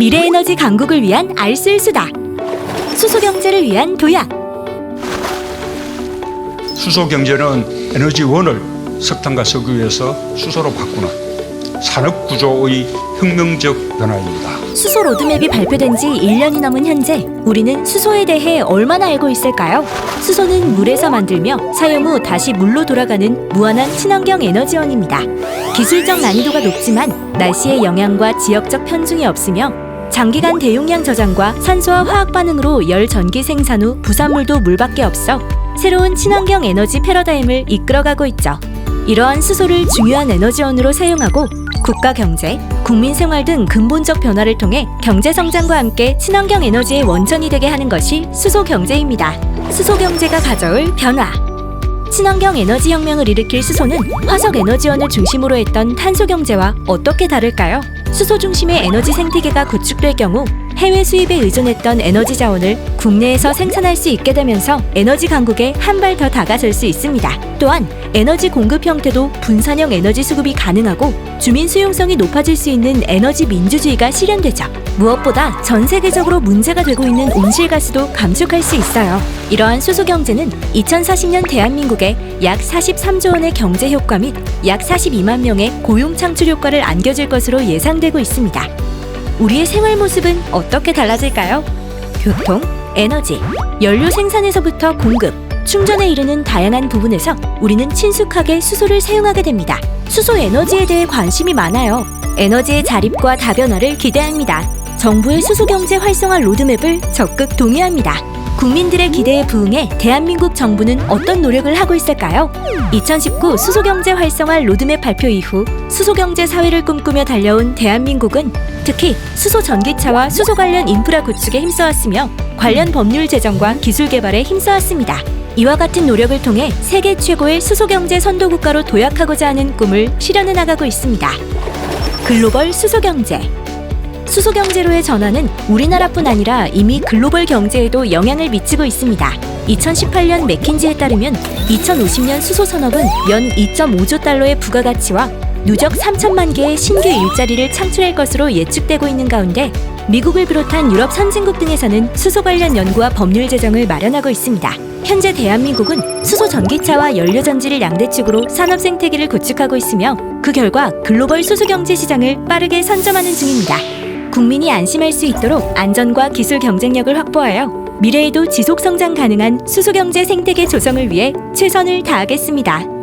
미래에너지 강국을 위한 알쓸수다. 수소 경제를 위한 도약. 수소 경제는 에너지원을 석탄과 석유에서 수소로 바꾸는 산업 구조의 혁명적 변화입니다. 수소 로드맵이 발표된 지 1년이 넘은 현재 우리는 수소에 대해 얼마나 알고 있을까요? 수소는 물에서 만들며 사용 후 다시 물로 돌아가는 무한한 친환경 에너지원입니다. 기술적 난이도가 높지만 날씨의 영향과 지역적 편중이 없으며 장기간 대용량 저장과 산소와 화학 반응으로 열 전기 생산 후 부산물도 물밖에 없어 새로운 친환경 에너지 패러다임을 이끌어가고 있죠. 이러한 수소를 중요한 에너지원으로 사용하고 국가 경제, 국민 생활 등 근본적 변화를 통해 경제 성장과 함께 친환경 에너지의 원천이 되게 하는 것이 수소 경제입니다. 수소 경제가 가져올 변화. 친환경 에너지 혁명을 일으킬 수소는 화석 에너지원을 중심으로 했던 탄소 경제와 어떻게 다를까요? 수소 중심의 에너지 생태계가 구축될 경우 해외 수입에 의존했던 에너지 자원을 국내에서 생산할 수 있게 되면서 에너지 강국에 한 발 더 다가설 수 있습니다. 또한 에너지 공급 형태도 분산형 에너지 수급이 가능하고 주민 수용성이 높아질 수 있는 에너지 민주주의가 실현되죠. 무엇보다 전 세계적으로 문제가 되고 있는 온실가스도 감축할 수 있어요. 이러한 수소 경제는 2040년 대한민국에 약 43조 원의 경제 효과 및 약 42만 명의 고용 창출 효과를 안겨줄 것으로 예상되고 있습니다. 우리의 생활 모습은 어떻게 달라질까요? 교통, 에너지, 연료 생산에서부터 공급, 충전에 이르는 다양한 부분에서 우리는 친숙하게 수소를 사용하게 됩니다. 수소 에너지에 대해 관심이 많아요. 에너지의 자립과 다변화를 기대합니다. 정부의 수소 경제 활성화 로드맵을 적극 동의합니다. 국민들의 기대에 부응해 대한민국 정부는 어떤 노력을 하고 있을까요? 2019 수소경제 활성화 로드맵 발표 이후 수소경제 사회를 꿈꾸며 달려온 대한민국은 특히 수소 전기차와 수소 관련 인프라 구축에 힘써왔으며 관련 법률 제정과 기술 개발에 힘써왔습니다. 이와 같은 노력을 통해 세계 최고의 수소경제 선도 국가로 도약하고자 하는 꿈을 실현해 나가고 있습니다. 글로벌 수소경제 수소 경제로의 전환은 우리나라뿐 아니라 이미 글로벌 경제에도 영향을 미치고 있습니다. 2018년 맥킨지에 따르면 2050년 수소 산업은 연 2.5조 달러의 부가가치와 누적 3천만 개의 신규 일자리를 창출할 것으로 예측되고 있는 가운데 미국을 비롯한 유럽 선진국 등에서는 수소 관련 연구와 법률 제정을 마련하고 있습니다. 현재 대한민국은 수소 전기차와 연료 전지를 양대축으로 산업 생태계를 구축하고 있으며 그 결과 글로벌 수소 경제 시장을 빠르게 선점하는 중입니다. 국민이 안심할 수 있도록 안전과 기술 경쟁력을 확보하여 미래에도 지속 성장 가능한 수소 경제 생태계 조성을 위해 최선을 다하겠습니다.